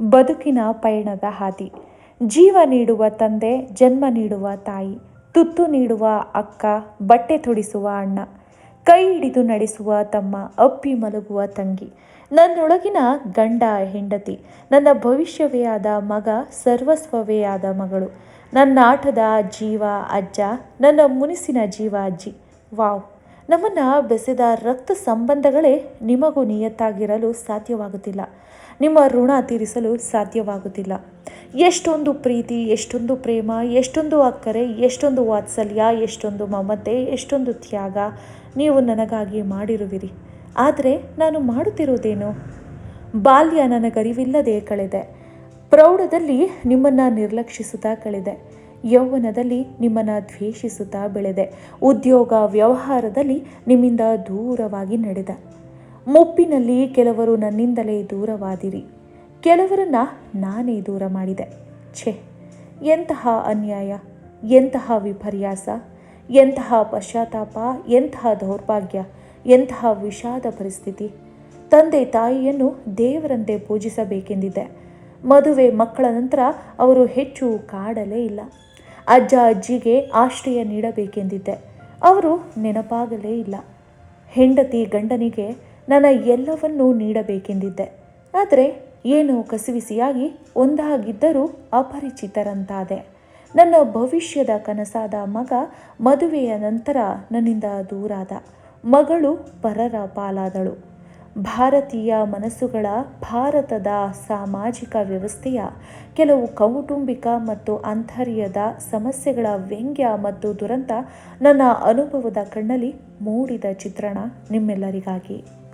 ಬದುಕಿನ ಪಯಣದ ಹಾದಿ. ಜೀವ ನೀಡುವ ತಂದೆ, ಜನ್ಮ ನೀಡುವ ತಾಯಿ, ತುತ್ತು ನೀಡುವ ಅಕ್ಕ, ಬಟ್ಟೆ ತೊಡಿಸುವ ಅಣ್ಣ, ಕೈ ಹಿಡಿದು ನಡೆಸುವ ತಮ್ಮ, ಅಪ್ಪಿ ಮಲಗುವ ತಂಗಿ. ನನ್ನೊಳಗಿನ ಗಂಡ, ಹೆಂಡತಿ, ನನ್ನ ಭವಿಷ್ಯವೇ ಆದ ಮಗ, ಸರ್ವಸ್ವವೇ ಆದ ಮಗಳು. ನನ್ನ ಆಟದ ಜೀವ ಅಜ್ಜ, ನನ್ನ ಮುನಿಸಿನ ಜೀವ ಅಜ್ಜಿ. ವಾವ್! ನಮ್ಮನ್ನು ಬೆಸೆದ ರಕ್ತ ಸಂಬಂಧಗಳೇ ನಿಮಗೂ ನಿಯತ್ತಾಗಿರಲು ಸಾಧ್ಯವಾಗುತ್ತಿಲ್ಲ. ನಿಮ್ಮ ಋಣ ತೀರಿಸಲು ಸಾಧ್ಯವಾಗುತ್ತಿಲ್ಲ. ಎಷ್ಟೊಂದು ಪ್ರೀತಿ, ಎಷ್ಟೊಂದು ಪ್ರೇಮ, ಎಷ್ಟೊಂದು ಅಕ್ಕರೆ, ಎಷ್ಟೊಂದು ವಾತ್ಸಲ್ಯ, ಎಷ್ಟೊಂದು ಮಮತೆ, ಎಷ್ಟೊಂದು ತ್ಯಾಗ ನೀವು ನನಗಾಗಿ ಮಾಡಿರುವಿರಿ. ಆದರೆ ನಾನು ಮಾಡುತ್ತಿರುವುದೇನು? ಬಾಲ್ಯ ನನಗರಿವಿಲ್ಲದೆ ಕಳೆದೆ. ಪ್ರೌಢದಲ್ಲಿ ನಿಮ್ಮನ್ನು ನಿರ್ಲಕ್ಷಿಸುತ್ತಾ ಕಳೆದೆ. ಯೌವನದಲ್ಲಿ ನಿಮ್ಮನ್ನು ದ್ವೇಷಿಸುತ್ತಾ ಬೆಳೆದೆ. ಉದ್ಯೋಗ ವ್ಯವಹಾರದಲ್ಲಿ ನಿಮ್ಮಿಂದ ದೂರವಾಗಿ ನಡೆದೆ. ಮುಪ್ಪಿನಲ್ಲಿ ಕೆಲವರು ನನ್ನಿಂದಲೇ ದೂರವಾದಿರಿ. ಕೆಲವರನ್ನ ನಾನೇ ದೂರ ಮಾಡಿದೆ. ಛೆ, ಎಂತಹ ಅನ್ಯಾಯ, ಎಂತಹ ವಿಪರ್ಯಾಸ, ಎಂತಹ ಪಶ್ಚಾತ್ತಾಪ, ಎಂತಹ ದೌರ್ಭಾಗ್ಯ, ಎಂತಹ ವಿಷಾದ ಪರಿಸ್ಥಿತಿ. ತಂದೆ ತಾಯಿಯನ್ನು ದೇವರಂತೆ ಪೂಜಿಸಬೇಕೆಂದಿದೆ ಮದುವೆ ಮಕ್ಕಳ ನಂತರ ಅವರು ಹೆಚ್ಚು ಕಾಡಲೇ ಇಲ್ಲ. ಅಜ್ಜ ಅಜ್ಜಿಗೆ ಆಶ್ರಯ ನೀಡಬೇಕೆಂದಿದ್ದೆ. ಅವರು ನೆನಪಾಗಲೇ ಇಲ್ಲ. ಹೆಂಡತಿ ಗಂಡನಿಗೆ ನನ್ನ ಎಲ್ಲವನ್ನೂ ನೀಡಬೇಕೆಂದಿದ್ದೆ. ಆದರೆ ಏನೋ ಕಸಿವಿಸಿಯಾಗಿ ಒಂದಾಗಿದ್ದರೂ ಅಪರಿಚಿತರಂತಾದೆ. ನನ್ನ ಭವಿಷ್ಯದ ಕನಸಾದ ಮಗ ಮದುವೆಯ ನಂತರ ನನ್ನಿಂದ ದೂರಾದ. ಮಗಳು ಪರರ ಪಾಲಾದಳು. ಭಾರತೀಯ ಮನಸ್ಸುಗಳ ಭಾರತದ ಸಾಮಾಜಿಕ ವ್ಯವಸ್ಥೆಯ ಕೆಲವು ಕೌಟುಂಬಿಕ ಮತ್ತು ಅಂತರ್ಯದ ಸಮಸ್ಯೆಗಳ ವ್ಯಂಗ್ಯ ಮತ್ತು ದುರಂತ ನನ್ನ ಅನುಭವದ ಕಣ್ಣಲ್ಲಿ ಮೂಡಿದ ಚಿತ್ರಣ ನಿಮ್ಮೆಲ್ಲರಿಗಾಗಿ.